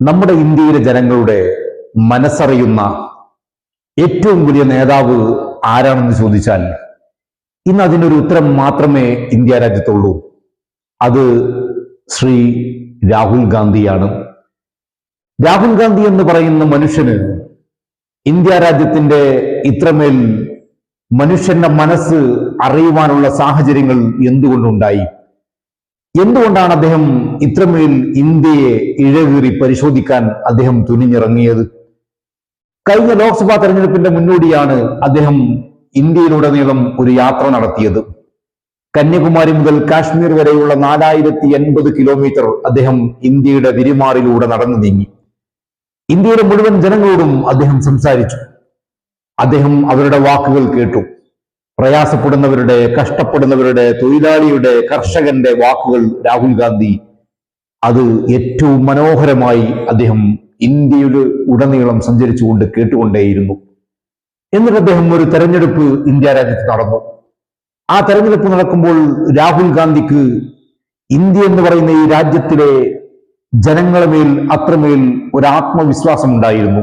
നമ്മുടെ ഇന്ത്യയിലെ ജനങ്ങളുടെ മനസ്സറിയുന്ന ഏറ്റവും വലിയ നേതാവ് ആരാണെന്ന് ചോദിച്ചാൽ ഇന്ന് അതിനൊരു ഉത്തരം മാത്രമേ ഇന്ത്യ രാജ്യത്തുള്ളൂ. അത് ശ്രീ രാഹുൽ ഗാന്ധിയാണ്. രാഹുൽ ഗാന്ധി എന്ന് പറയുന്ന മനുഷ്യന് ഇന്ത്യ രാജ്യത്തിന്റെ ഇത്രമേൽ മനുഷ്യന്റെ മനസ്സ് അറിയുവാനുള്ള സാഹചര്യങ്ങൾ എന്തുകൊണ്ടുണ്ടായി? എന്തുകൊണ്ടാണ് അദ്ദേഹം ഇത്രമേൽ ഇന്ത്യയെ ഇഴകീറി പരിശോധിക്കാൻ അദ്ദേഹം തുനിഞ്ഞിറങ്ങിയത്? കഴിഞ്ഞ ലോക്സഭാ തെരഞ്ഞെടുപ്പിന്റെ മുന്നോടിയാണ് അദ്ദേഹം ഇന്ത്യയിലുടനീളം ഒരു യാത്ര നടത്തിയത്. കന്യാകുമാരി മുതൽ കാശ്മീർ വരെയുള്ള നാലായിരത്തി എൺപത് കിലോമീറ്റർ അദ്ദേഹം ഇന്ത്യയുടെ തിരുമാറിലൂടെ നടന്നു നീങ്ങി. ഇന്ത്യയുടെ മുഴുവൻ ജനങ്ങളോടും അദ്ദേഹം സംസാരിച്ചു. അദ്ദേഹം അവരുടെ വാക്കുകൾ കേട്ടു. പ്രയാസപ്പെടുന്നവരുടെ കഷ്ടപ്പെടുന്നവരുടെ തൊഴിലാളിയുടെ കർഷകന്റെ വാക്കുകൾ രാഹുൽ ഗാന്ധി. അത് ഏറ്റവും മനോഹരമായി അദ്ദേഹം ഇന്ത്യയിൽ ഉടനീളം സഞ്ചരിച്ചുകൊണ്ട് കേട്ടുകൊണ്ടേയിരുന്നു. എന്നിട്ട് അദ്ദേഹം ഒരു തെരഞ്ഞെടുപ്പ് ഇന്ത്യ രാജ്യത്ത് നടന്നു. ആ തെരഞ്ഞെടുപ്പ് നടക്കുമ്പോൾ രാഹുൽ ഗാന്ധിക്ക് ഇന്ത്യ എന്ന് പറയുന്ന ഈ രാജ്യത്തിലെ ജനങ്ങളെ മേൽ അത്രമേൽ ഒരു ആത്മവിശ്വാസം ഉണ്ടായിരുന്നു.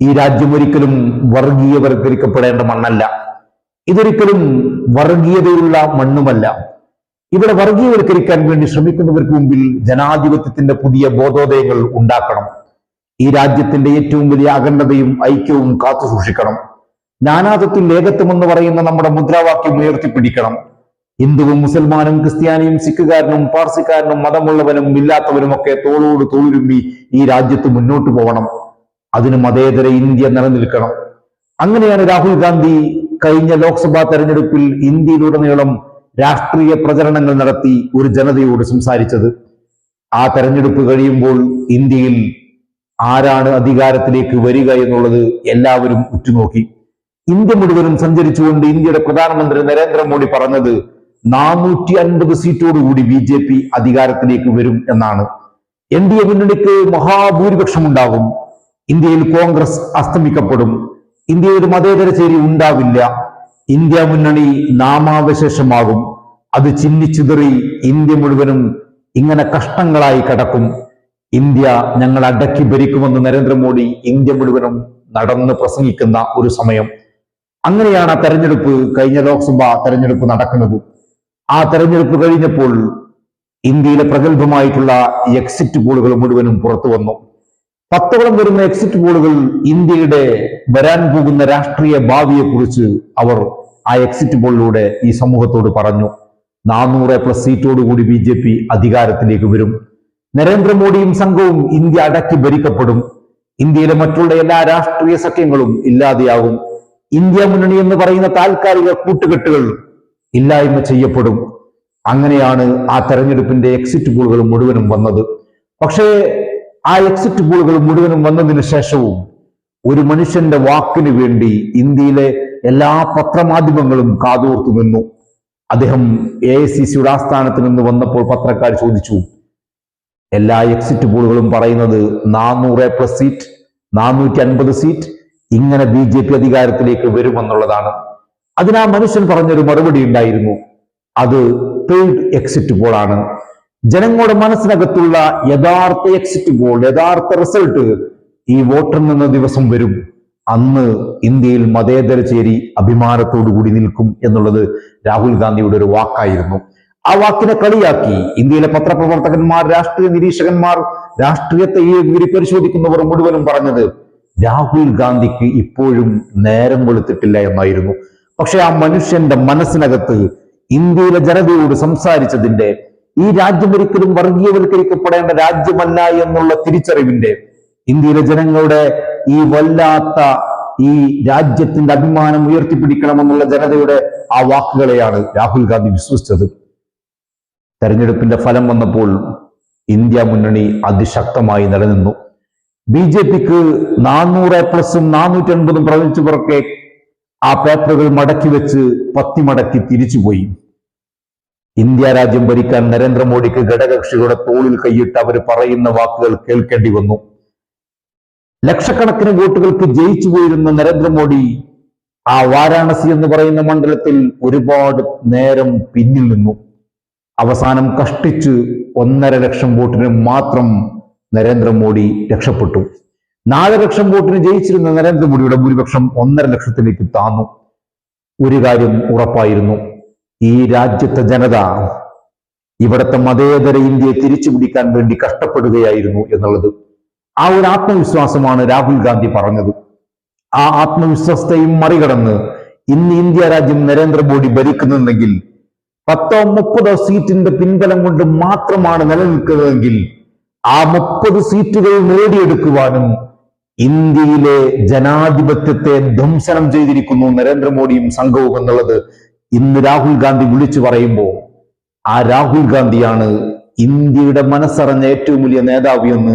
ഈ രാജ്യം ഒരിക്കലും വർഗീയവൽക്കരിക്കപ്പെടേണ്ട മണ്ണല്ല. ഇതൊരിക്കലും വർഗീയതയുള്ള മണ്ണുമല്ല. ഇവിടെ വർഗീയവൽക്കരിക്കാൻ വേണ്ടി ശ്രമിക്കുന്നവർക്ക് മുമ്പിൽ ജനാധിപത്യത്തിന്റെ പുതിയ ബോധോദയങ്ങൾ ഉണ്ടാക്കണം. ഈ രാജ്യത്തിന്റെ ഏറ്റവും വലിയ അഖണ്ഡതയും ഐക്യവും കാത്തു സൂക്ഷിക്കണം. നാനാത്വത്തിൽ ഏകത്വം എന്ന് പറയുന്ന നമ്മുടെ മുദ്രാവാക്യം ഉയർത്തിപ്പിടിക്കണം. ഹിന്ദുവും മുസൽമാനും ക്രിസ്ത്യാനിയും സിഖുകാരനും പാർസിക്കാരനും മതമുള്ളവനും ഇല്ലാത്തവനും ഒക്കെ തോളോട് തോളുരുമ്പി ഈ രാജ്യത്ത് മുന്നോട്ട് പോകണം അതിന് മതേതര ഇന്ത്യ നിലനിൽക്കണം. അങ്ങനെയാണ് രാഹുൽ ഗാന്ധി കഴിഞ്ഞ ലോക്സഭാ തെരഞ്ഞെടുപ്പിൽ ഇന്ത്യയിലുടനീളം രാഷ്ട്രീയ പ്രചരണങ്ങൾ നടത്തി ഒരു ജനതയോട് സംസാരിച്ചത്. ആ തെരഞ്ഞെടുപ്പ് കഴിയുമ്പോൾ ഇന്ത്യയിൽ ആരാണ് അധികാരത്തിലേക്ക് വരിക എന്നുള്ളത് എല്ലാവരും ഉറ്റുനോക്കി. ഇന്ത്യ മുഴുവനും സഞ്ചരിച്ചുകൊണ്ട് ഇന്ത്യയുടെ പ്രധാനമന്ത്രി നരേന്ദ്രമോദി പറഞ്ഞത് നാനൂറ്റി അൻപത് സീറ്റോടുകൂടി ബി ജെ പി അധികാരത്തിലേക്ക് വരും എന്നാണ്. എൻ ഡി എ മുന്നണിക്ക് മഹാഭൂരിപക്ഷം ഉണ്ടാകും ഇന്ത്യയിൽ കോൺഗ്രസ് അസ്തമിക്കപ്പെടും. ഇന്ത്യയിൽ മതേതര ചേരി ഉണ്ടാവില്ല. ഇന്ത്യ മുന്നണി നാമാവശേഷമാകും. അത് ചിന്നിച്ചുതറി ഇന്ത്യ മുഴുവനും ഇങ്ങനെ കഷ്ടങ്ങളായി കിടക്കും. ഇന്ത്യ ഞങ്ങൾ അടക്കി ഭരിക്കുമെന്ന് നരേന്ദ്രമോദി ഇന്ത്യ മുഴുവനും നടന്ന് പ്രസംഗിക്കുന്ന ഒരു സമയം. അങ്ങനെയാണ് ആ തെരഞ്ഞെടുപ്പ് കഴിഞ്ഞ ലോക്സഭ തെരഞ്ഞെടുപ്പ് നടക്കുന്നത്. ആ തെരഞ്ഞെടുപ്പ് കഴിഞ്ഞപ്പോൾ ഇന്ത്യയിലെ പ്രഗത്ഭമായിട്ടുള്ള എക്സിറ്റ് പോളുകൾ മുഴുവനും പുറത്തു വന്നു പത്തോളം വരുന്ന എക്സിറ്റ് പോളുകൾ ഇന്ത്യയുടെ വരാൻ പോകുന്ന രാഷ്ട്രീയ ഭാവിയെക്കുറിച്ച് അവർ ആ എക്സിറ്റ് പോളിലൂടെ ഈ സമൂഹത്തോട് പറഞ്ഞു. നാനൂറ് പ്ലസ് സീറ്റോടുകൂടി ബി ജെ പി അധികാരത്തിലേക്ക് വരും. നരേന്ദ്രമോദിയും സംഘവും ഇന്ത്യ അടക്കി ഭരിക്കപ്പെടും. ഇന്ത്യയിലെ മറ്റുള്ള എല്ലാ രാഷ്ട്രീയ സഖ്യങ്ങളും ഇല്ലാതെയാകും. ഇന്ത്യ മുന്നണി എന്ന് പറയുന്ന താൽക്കാലിക കൂട്ടുകെട്ടുകൾ ഇല്ലായ്മ ചെയ്യപ്പെടും. അങ്ങനെയാണ് ആ തെരഞ്ഞെടുപ്പിന്റെ എക്സിറ്റ് പോളുകൾ മുഴുവനും വന്നത്. പക്ഷേ ആ എക്സിറ്റ് പോളുകൾ മുഴുവനും വന്നതിന് ശേഷവും ഒരു മനുഷ്യന്റെ വാക്കിന് വേണ്ടി ഇന്ത്യയിലെ എല്ലാ പത്രമാധ്യമങ്ങളും കാതോർത്തു നിന്നു. അദ്ദേഹം എ ഐ സി സിയുടെ ആസ്ഥാനത്ത് നിന്ന് വന്നപ്പോൾ പത്രക്കാർ ചോദിച്ചു എല്ലാ എക്സിറ്റ് പോളുകളും പറയുന്നത് നാനൂറ് പ്ലസ് സീറ്റ് നാനൂറ്റി അൻപത് സീറ്റ് ഇങ്ങനെ ബി ജെ പി അധികാരത്തിലേക്ക് വരുമെന്നുള്ളതാണ്. അതിനാ മനുഷ്യൻ പറഞ്ഞൊരു മറുപടി ഉണ്ടായിരുന്നു. അത് തേർഡ് എക്സിറ്റ് പോളാണ് ജനങ്ങളുടെ മനസ്സിനകത്തുള്ള യഥാർത്ഥ എക്സിറ്റ് പോൾ യഥാർത്ഥ റിസൾട്ട് ഈ വോട്ടെണ്ണുന്ന ദിവസം വരും. അന്ന് ഇന്ത്യയിൽ മതേതര ചേരി കൂടി നിൽക്കും എന്നുള്ളത് രാഹുൽ ഗാന്ധിയുടെ ഒരു വാക്കായിരുന്നു. ആ വാക്കിനെ കളിയാക്കി ഇന്ത്യയിലെ പത്രപ്രവർത്തകന്മാർ രാഷ്ട്രീയ നിരീക്ഷകന്മാർ രാഷ്ട്രീയത്തെ ഈ പരിശോധിക്കുന്നവർ മുഴുവനും പറഞ്ഞത് രാഹുൽ ഗാന്ധിക്ക് ഇപ്പോഴും നേരം വെളുത്തിട്ടില്ല എന്നായിരുന്നു. പക്ഷെ ആ മനുഷ്യന്റെ മനസ്സിനകത്ത് ഇന്ത്യയിലെ ജനതയോട് സംസാരിച്ചതിന്റെ ഈ രാജ്യം ഒരിക്കലും വർഗീയവൽക്കരിക്കപ്പെടേണ്ട രാജ്യമല്ല എന്നുള്ള തിരിച്ചറിവിന്റെ ഇന്ത്യയിലെ ജനങ്ങളുടെ ഈ വല്ലാത്ത ഈ രാജ്യത്തിന്റെ അഭിമാനം ഉയർത്തിപ്പിടിക്കണമെന്നുള്ള ജനതയുടെ ആ വാക്കുകളെയാണ് രാഹുൽ ഗാന്ധി വിശ്വസിച്ചത്. തെരഞ്ഞെടുപ്പിന്റെ ഫലം വന്നപ്പോൾ ഇന്ത്യ മുന്നണി അതിശക്തമായി നിലനിന്നു. ബി ജെ പിക്ക് നാനൂറ് പ്ലസും നാനൂറ്റി അൻപതും പ്രവചിച്ചവർക്കെ ആ പേപ്പറുകൾ മടക്കി വെച്ച് പത്തി മടക്കി തിരിച്ചുപോയി. ഇന്ത്യ രാജ്യം ഭരിക്കാൻ നരേന്ദ്രമോദിക്ക് ഘടകകക്ഷികളുടെ തോളിൽ കൈയിട്ട് അവർ പറയുന്ന വാക്കുകൾ കേൾക്കേണ്ടി വന്നു. ലക്ഷക്കണക്കിന് വോട്ടുകൾക്ക് ജയിച്ചു പോയിരുന്ന നരേന്ദ്രമോദി ആ വാരാണസി എന്ന് പറയുന്ന മണ്ഡലത്തിൽ ഒരുപാട് നേരം പിന്നിൽ നിന്നു. അവസാനം കഷ്ടിച്ച് ഒന്നര ലക്ഷം വോട്ടിന് മാത്രം നരേന്ദ്രമോദി രക്ഷപ്പെട്ടു. നാല് ലക്ഷം വോട്ടിന് ജയിച്ചിരുന്ന നരേന്ദ്രമോദിയുടെ ഭൂരിപക്ഷം ഒന്നര ലക്ഷത്തിലേക്ക് താന്നു. ഒരു കാര്യം ഉറപ്പായിരുന്നു. ഈ രാജ്യത്തെ ജനത ഇവിടുത്തെ മതേതര ഇന്ത്യയെ തിരിച്ചു പിടിക്കാൻ വേണ്ടി കഷ്ടപ്പെടുകയായിരുന്നു എന്നുള്ളത് ആ ഒരു ആത്മവിശ്വാസമാണ് രാഹുൽ ഗാന്ധി പറഞ്ഞത്. ആ ആത്മവിശ്വാസത്തെയും മറികടന്ന് ഇന്ന് ഇന്ത്യ രാജ്യം നരേന്ദ്രമോദി ഭരിക്കുന്നുണ്ടെങ്കിൽ പത്തോ മുപ്പതോ സീറ്റിന്റെ പിൻബലം കൊണ്ട് മാത്രമാണ് നിലനിൽക്കുന്നതെങ്കിൽ ആ മുപ്പത് സീറ്റുകൾ നേടിയെടുക്കുവാനും ഇന്ത്യയിലെ ജനാധിപത്യത്തെ ധ്വംസനം ചെയ്തിരിക്കുന്നു നരേന്ദ്രമോദിയും സംഘവും എന്നുള്ളത് ഇന്ന് രാഹുൽ ഗാന്ധി വിളിച്ചു പറയുമ്പോൾ ആ രാഹുൽ ഗാന്ധിയാണ് ഇന്ത്യയുടെ മനസ്സറിഞ്ഞ ഏറ്റവും വലിയ നേതാവ് എന്ന്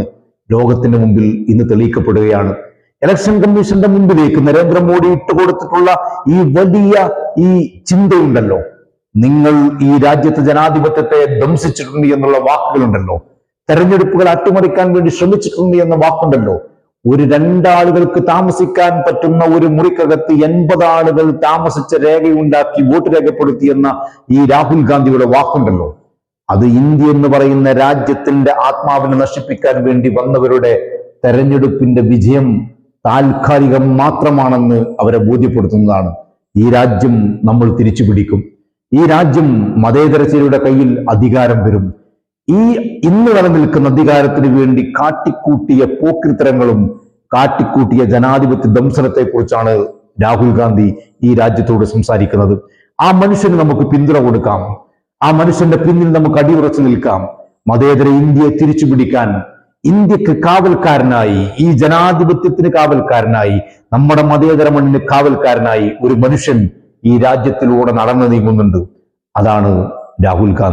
ലോകത്തിന്റെ മുമ്പിൽ ഇന്ന് തെളിയിക്കപ്പെടുകയാണ്. ഇലക്ഷൻ കമ്മീഷന്റെ മുമ്പിലേക്ക് നരേന്ദ്രമോദി ഇട്ടുകൊടുത്തിട്ടുള്ള ഈ വലിയ ഈ ചിന്തയുണ്ടല്ലോ. നിങ്ങൾ ഈ രാജ്യത്തെ ജനാധിപത്യത്തെ ധംസിച്ചിട്ടുണ്ട് എന്നുള്ള വാക്കുകളുണ്ടല്ലോ. തെരഞ്ഞെടുപ്പുകൾ അട്ടിമറിക്കാൻ വേണ്ടി ശ്രമിച്ചിട്ടുണ്ട് എന്ന വാക്കുണ്ടല്ലോ. ഒരു രണ്ടാളുകൾക്ക് താമസിക്കാൻ പറ്റുന്ന ഒരു മുറിക്കകത്ത് എൺപത് ആളുകൾ താമസിച്ച രേഖയുണ്ടാക്കി വോട്ട് രേഖപ്പെടുത്തിയെന്ന ഈ രാഹുൽ ഗാന്ധിയുടെ വാക്കുണ്ടല്ലോ. അത് ഇന്ത്യ എന്ന് പറയുന്ന രാജ്യത്തിന്റെ ആത്മാവിനെ നശിപ്പിക്കാൻ വേണ്ടി വന്നവരുടെ തെരഞ്ഞെടുപ്പിന്റെ വിജയം താൽക്കാലികം മാത്രമാണെന്ന് അവരെ ബോധ്യപ്പെടുത്തുന്നതാണ്. ഈ രാജ്യം നമ്മൾ തിരിച്ചു പിടിക്കും ഈ രാജ്യം മതേതരച്ചയുടെ കയ്യിൽ അധികാരം വരും. ഈ ഇന്ന് നിലനിൽക്കുന്ന അധികാരത്തിന് വേണ്ടി കാട്ടിക്കൂട്ടിയ പോക്കിത്തരങ്ങളും കാട്ടിക്കൂട്ടിയ ജനാധിപത്യ ദംശനത്തെ കുറിച്ചാണ് രാഹുൽ ഗാന്ധി ഈ രാജ്യത്തോട് സംസാരിക്കുന്നത്. ആ മനുഷ്യന് നമുക്ക് പിന്തുണ കൊടുക്കാം. ആ മനുഷ്യന്റെ പിന്നിൽ നമുക്ക് അടിയുറച്ചു നിൽക്കാം. മതേതര ഇന്ത്യയെ തിരിച്ചു പിടിക്കാൻ ഇന്ത്യയ്ക്ക് കാവൽക്കാരനായി ഈ ജനാധിപത്യത്തിന് കാവൽക്കാരനായി നമ്മുടെ മതേതര മണ്ണിന് കാവൽക്കാരനായി ഒരു മനുഷ്യൻ ഈ രാജ്യത്തിലൂടെ നടന്നു നീങ്ങുന്നുണ്ട്. അതാണ് രാഹുൽ ഗാന്ധി.